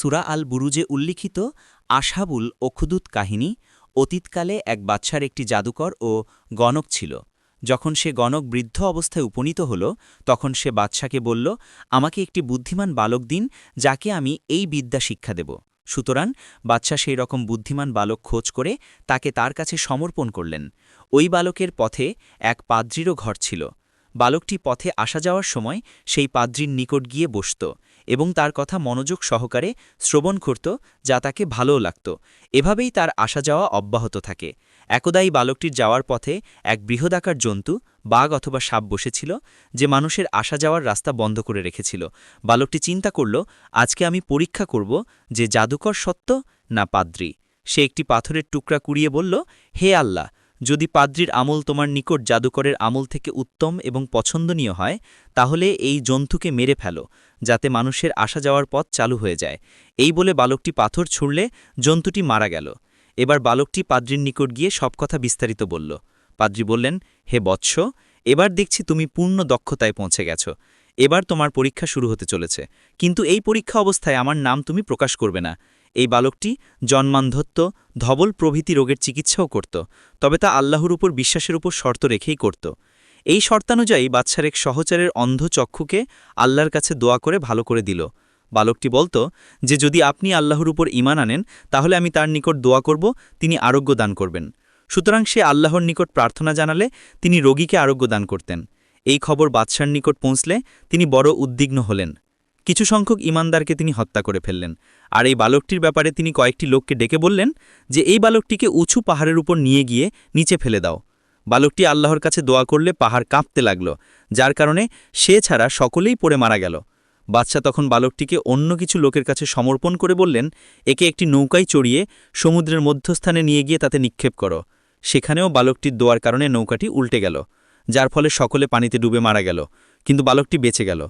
সুরা আল বুরুজে উল্লিখিত আশাবুল ওখুদুত কাহিনী অতীতকালে এক বাচ্চার একটি জাদুকর ও গণক ছিল। যখন সে গণক বৃদ্ধ অবস্থায় উপনীত হল, তখন সে বাদশাকে বলল, আমাকে একটি বুদ্ধিমান বালক দিন, যাকে আমি এই বিদ্যা শিক্ষা দেব। সুতরাং বাদশা সেই রকম বুদ্ধিমান বালক খোঁজ করে তাকে তার কাছে সমর্পণ করলেন। ওই বালকের পথে এক পাদ্রিরও ঘর ছিল। বালকটি পথে আসা যাওয়ার সময় সেই পাদ্রির নিকট গিয়ে বসত। এবং তার কথা মনোযোগ সহকারে শ্রবণ করত, যা তাকে ভালোও লাগত। এভাবেই তার আসা যাওয়া অব্যাহত থাকে। একদাই বালকটির যাওয়ার পথে এক বৃহদাকার জন্তু, বাঘ অথবা সাপ বসেছিল, যে মানুষের আসা যাওয়ার রাস্তা বন্ধ করে রেখেছিল। বালকটি চিন্তা করল, আজকে আমি পরীক্ষা করব যে জাদুকর সত্য না পাদ্রি? সে একটি পাথরের টুকরা কুড়িয়ে বলল, হে আল্লাহ, যদি পাদ্রির আমল তোমার নিকট জাদুকরের আমল থেকে উত্তম এবং পছন্দনীয় হয়, তাহলে এই জন্তুকে মেরে ফেলো। যাতে মানুষের আসা যাওয়ার পথ চালু হয়ে যায়। এই বলে বালকটি পাথর ছুঁড়লে জন্তুটি মারা গেল। এবার বালকটি পাদ্রির নিকট গিয়ে সব কথা বিস্তারিত বলল। পাদ্রি বললেন, হে বৎস, এবার দেখছি তুমি পূর্ণ দক্ষতায় পৌঁছে গেছ। এবার তোমার পরীক্ষা শুরু হতে চলেছে। কিন্তু এই পরীক্ষা অবস্থায় আমার নাম তুমি প্রকাশ করবে না। এই বালকটি জন্মান্ধত্ব, ধবল প্রভৃতি রোগের চিকিৎসাও করত, তবে তা আল্লাহর উপর, বিশ্বাসের উপর শর্ত রেখেই করত। এই শর্তানুযায়ী বাচ্চার এক সহচারের অন্ধ চক্ষুকে আল্লাহর কাছে দোয়া করে ভালো করে দিল। বালকটি বলতো, যে যদি আপনি আল্লাহর উপর ইমান আনেন, তাহলে আমি তার নিকট দোয়া করব, তিনি আরোগ্য দান করবেন। সুতরাং সে আল্লাহর নিকট প্রার্থনা জানালে, তিনি রোগীকে আরোগ্য দান করতেন। এই খবর বাদশার নিকট পৌঁছলে, তিনি বড় উদ্বিগ্ন হলেন। কিছু সংখ্যক ইমানদারকে তিনি হত্যা করে ফেললেন। আর এই বালকটির ব্যাপারে তিনি কয়েকটি লোককে ডেকে বললেন, যে এই বালকটিকে উঁচু পাহাড়ের উপর নিয়ে গিয়ে নিচে ফেলে দাও। বালকটি আল্লাহর কাছে দোয়া করলে পাহাড় কাঁপতে লাগল, যার কারণে সে ছাড়া সকলেই পড়ে মারা গেল। বাচ্চা তখন বালকটিকে অন্য কিছু লোকের কাছে সমর্পণ করে বললেন, একে একটি নৌকায় চড়িয়ে সমুদ্রের মধ্যস্থানে নিয়ে গিয়ে তাতে নিক্ষেপ করো। সেখানেও বালকটির দোয়ার কারণে নৌকাটি উল্টে গেল, যার ফলে সকলে পানিতে ডুবে মারা গেল, কিন্তু বালকটি বেঁচে গেল।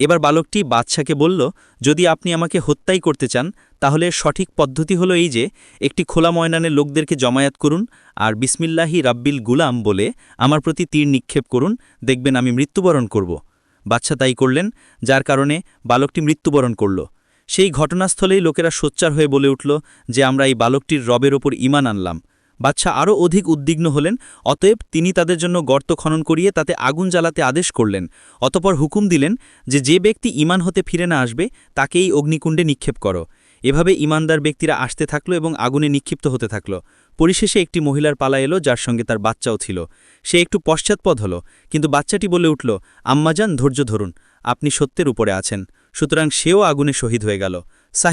এবার বালকটি বাদশাকে বলল, যদি আপনি আমাকে হত্যাই করতে চান, তাহলে সঠিক পদ্ধতি হলো এই যে, একটি খোলা ময়নানে লোকদেরকে জমায়েত করুন আর বিসমিল্লাহি রাব্বিল গুলাম বলে আমার প্রতি তীর নিক্ষেপ করুন, দেখবেন আমি মৃত্যুবরণ করব। বাচ্চা তাই করলেন, যার কারণে বালকটি মৃত্যুবরণ করল। সেই ঘটনাস্থলেই লোকেরা সোচ্চার হয়ে বলে উঠল যে আমরা এই বালকটির রবের ওপর ইমান আনলাম। বাচ্চা আরও অধিক উদ্বিগ্ন হলেন, অতএব তিনি তাদের জন্য গর্ত খনন করিয়ে তাতে আগুন জ্বালাতে আদেশ করলেন। অতপর হুকুম দিলেন যে যে ব্যক্তি ইমান হতে ফিরে না আসবে তাকে এই অগ্নিকুণ্ডে নিক্ষেপ করো। এভাবে ইমানদার ব্যক্তিরা আসতে থাকল এবং আগুনে নিক্ষিপ্ত হতে থাকল। পরিশেষে একটি মহিলার পালা এলো, যার সঙ্গে তার বাচ্চাও ছিল। সে একটু পশ্চাৎপদ হল, কিন্তু বাচ্চাটি বলে উঠল, আম্মাজান, ধৈর্য ধরুন, আপনি সত্যের উপরে আছেন। সুতরাং সেও আগুনে শহীদ হয়ে গেল।